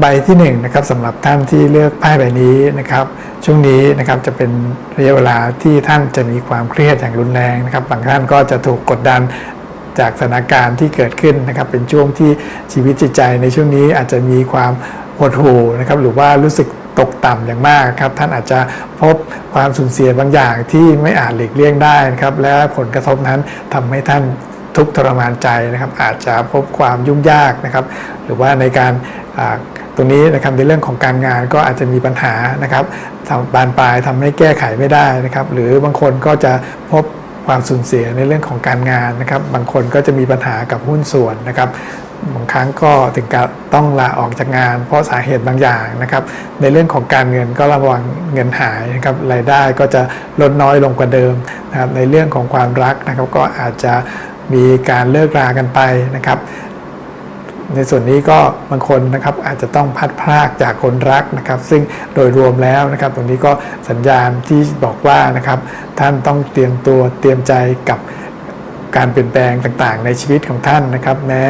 ใบที่1นงนะครับสำหรับท่านที่เลือกไพ่ใบนี้นะครับ ช่วงนี้นะครับจะเป็นระยะเวลาที่ท่านจะมีความเครียดอย่างรุนแรงนะครับบางท่านก็จะถูกกดดันจากสถานการณ์ที่เกิดขึ้นนะครับ เป็นช่วงที่ชีวิตจิตใจในช่วงนี้อาจจะมีความหดหู่นะครับ หรือว่ารู้สึกตกต่ำอย่างมากครับท่านอาจจะพบความสูญเสียบางอย่างที่ไม่อาจหลีกเลี่ยงได้นะครับ และผลกระทบนั้นทำให้ท่านทุกทรมานใจนะครับ อาจจะพบความยุ่งยากนะครับ หรือว่าในการ ตรงนี้นะครับในเรื่องของการงานก็อาจจะมีปัญหานะครับทำบานปลายทำให้แก้ไขไม่ได้นะครับ หรือบางคนก็จะพบความสูญเสียในเรื่องของการงานนะครับ บางคนก็จะมีปัญหากับหุ้นส่วนนะครับบางครั้งก็ถึงกับต้องลาออกจากงาน เพราะสาเหตุบางอย่างนะครับ ในเรื่องของการเงินก็ระวังเงินหายนะครับรายได้ก็จะลดน้อยลงกว่าเดิมนะครับในเรื่องของความรักนะครับก็อาจจะมีการเลิกรากันไปนะครับ ในส่วนนี้ก็บางคนนะครับอาจจะต้องพัดพรากจากคนรักนะครับ ซึ่งโดยรวมแล้วนะครับตรงนี้ก็สัญญาณที่บอกว่านะครับท่านต้องเตรียมตัวเตรียมใจกับการเปลี่ยนแปลงต่างๆ ในชีวิตของท่านนะครับ แม้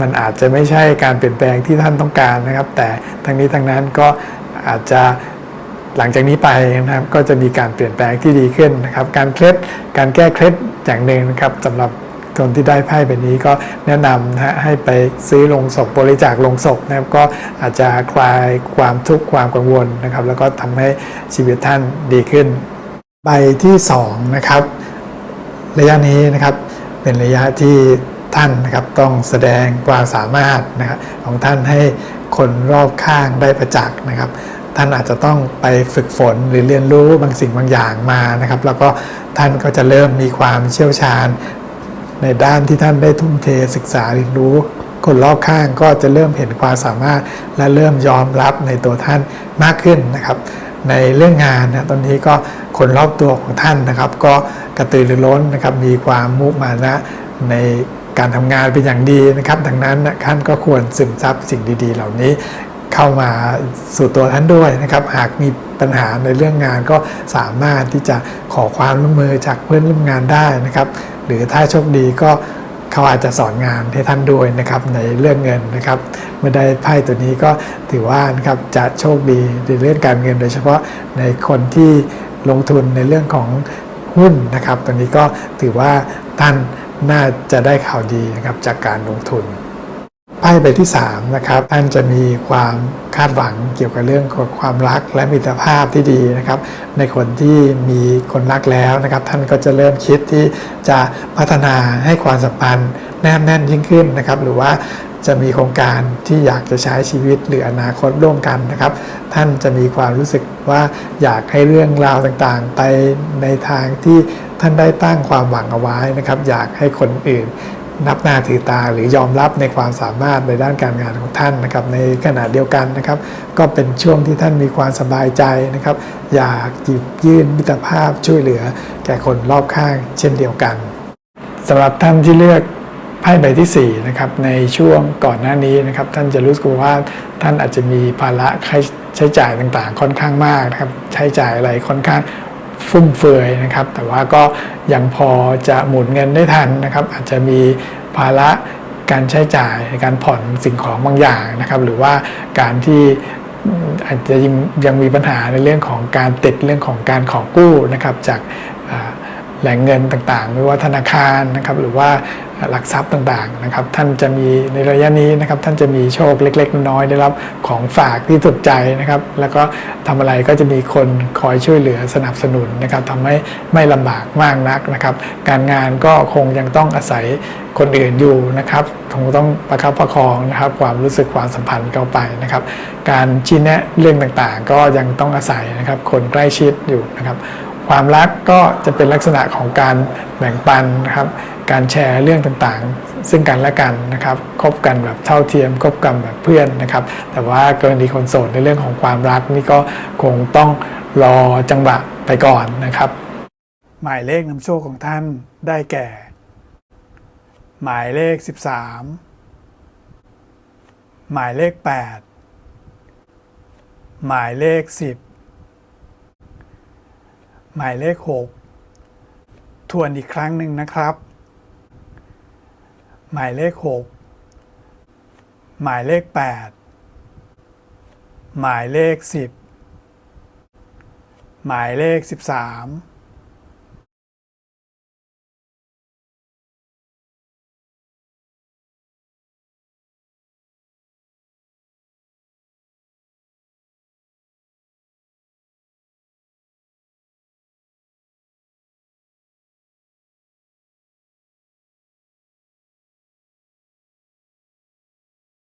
มันอาจจะไม่ใช่การเปลี่ยนแปลงที่ท่านต้องการนะครับ แต่ทั้งนี้ทั้งนั้นก็อาจจะหลังจากนี้ไปนะครับก็จะมีการเปลี่ยนแปลงที่ดีขึ้นนะครับ การเคล็ดการแก้เคล็ดอย่างหนึ่งนะครับสำหรับ คนที่ได้ไพ่แบบนี้ก็แนะนำนะให้ไปซื้อลงศพบริจาคลงศพนะครับก็อาจจะคลายความทุกข์ความกังวลนะครับ แล้วก็ทำให้ชีวิตท่านดีขึ้น ใบที่2นะครับระยะนี้นะครับเป็นระยะที่ท่านนะครับต้องแสดงความสามารถนะครับของท่านให้คนรอบข้างได้ประจักษ์นะครับ ท่านอาจจะต้องไปฝึกฝนหรือเรียนรู้บางสิ่งบางอย่างมานะครับ แล้วก็ท่านก็จะเริ่มมีความเชี่ยวชาญ ในด้านที่ท่านได้ทุ่มเทศึกษาเรียนรู้ คนรอบข้างก็จะเริ่มเห็นความสามารถ และเริ่มยอมรับในตัวท่านมากขึ้นนะครับ ในเรื่องงานนะตอนนี้ก็คนรอบตัวของท่านนะครับ ก็กระตือรือร้นนะครับมีความมุมานะในการทำงานเป็นอย่างดีนะครับ ดังนั้นท่านก็ควรซึมซับสิ่งดี ๆ เหล่านี้เข้ามาสู่ตัวท่านด้วยนะครับ หากมีปัญหาในเรื่องงานก็สามารถที่จะขอความร่วมมือจากเพื่อนร่วมงานได้นะครับ หรือถ้าโชคดีก็เขาอาจจะสอนงานให้ท่านด้วยนะครับในเรื่องเงินนะครับ เมื่อได้ไพ่ตัวนี้ก็ถือว่านะครับจะโชคดีในเรื่องการเงินโดยเฉพาะในคนที่ลงทุนในเรื่องของหุ้นนะครับ ตัวนี้ก็ถือว่าท่านน่าจะได้ข่าวดีนะครับจากการลงทุน ไพ่ใบที่3นะครับท่านจะมีความคาดหวังเกี่ยวกับเรื่องของความรักและมิตรภาพที่ดีนะครับ ในคนที่มีคนรักแล้วนะครับ ท่านก็จะเริ่มคิดที่จะพัฒนาให้ความสัมพันธ์แนบแน่นยิ่งขึ้นนะครับ หรือว่าจะมีโครงการที่อยากจะใช้ชีวิตหรืออนาคตร่วมกันนะครับ ท่านจะมีความรู้สึกว่าอยากให้เรื่องราวต่างๆ ไปในทางที่ท่านได้ตั้งความหวังเอาไว้นะครับ อยากให้คนอื่น นับหน้าถือตาหรือยอมรับในความสามารถในด้านการงานของท่านนะครับในขณะเดียวกันนะครับ ก็เป็นช่วงที่ท่านมีความสบายใจนะครับ อยากหยิบยื่นมิตรภาพช่วยเหลือ แก่คนรอบข้างเช่นเดียวกันสำหรับท่านที่เลือกไพ่ใบที่4นะครับในช่วงก่อนหน้านี้นะครับท่านจะรู้สึกว่าท่านอาจจะมีภาระใช้จ่ายต่างๆ ค่อนข้างมากนะครับใช้จ่ายอะไรค่อนข้าง ฟุ่มเฟือยนะครับ แต่ว่าก็ยังพอจะหมุนเงินได้ทันนะครับ อาจจะมีภาระการใช้จ่ายในการผ่อนสิ่งของบางอย่างนะครับ หรือว่าการที่อาจจะยังยังมีปัญหาในเรื่องของการติดเรื่องของการขอกู้นะครับจาก แหล่งเงินต่างๆ ไม่ว่าธนาคารนะครับหรือว่าหลักทรัพย์ต่างๆนะครับท่านจะมีในระยะนี้นะครับท่านจะมีโชคเล็ก ๆ น้อยๆได้รับของฝากที่ถูกใจนะครับ แล้วก็ทำอะไรก็จะมีคนคอยช่วยเหลือสนับสนุนนะครับทำให้ไม่ลำบากมากนักนะครับ การงานก็คงยังต้องอาศัยคนอื่นอยู่นะครับคงต้องประคับประคองนะครับ ความรู้สึกความสัมพันธ์เข้าไปนะครับ การชี้แนะเรื่องต่างๆ ก็ยังต้องอาศัยนะครับ คนใกล้ชิดอยู่นะครับ ความรักก็จะเป็นลักษณะของการแบ่งปันนะครับ การแชร์เรื่องต่างๆ ซึ่งกันและกันนะครับ คบกันแบบเท่าเทียม คบกันแบบเพื่อนนะครับ แต่ว่ากรณีคนโสดในเรื่องของความรักนี่ก็คงต้องรอจังหวะไปก่อนนะครับ หมายเลขนำโชคของท่านได้แก่ หมายเลข 13 หมายเลข 8 หมายเลข 10 หมายเลข 6 ทวนอีกครั้งหนึ่งนะครับ หมายเลข 6 หมายเลข 8 หมายเลข 10 หมายเลข 13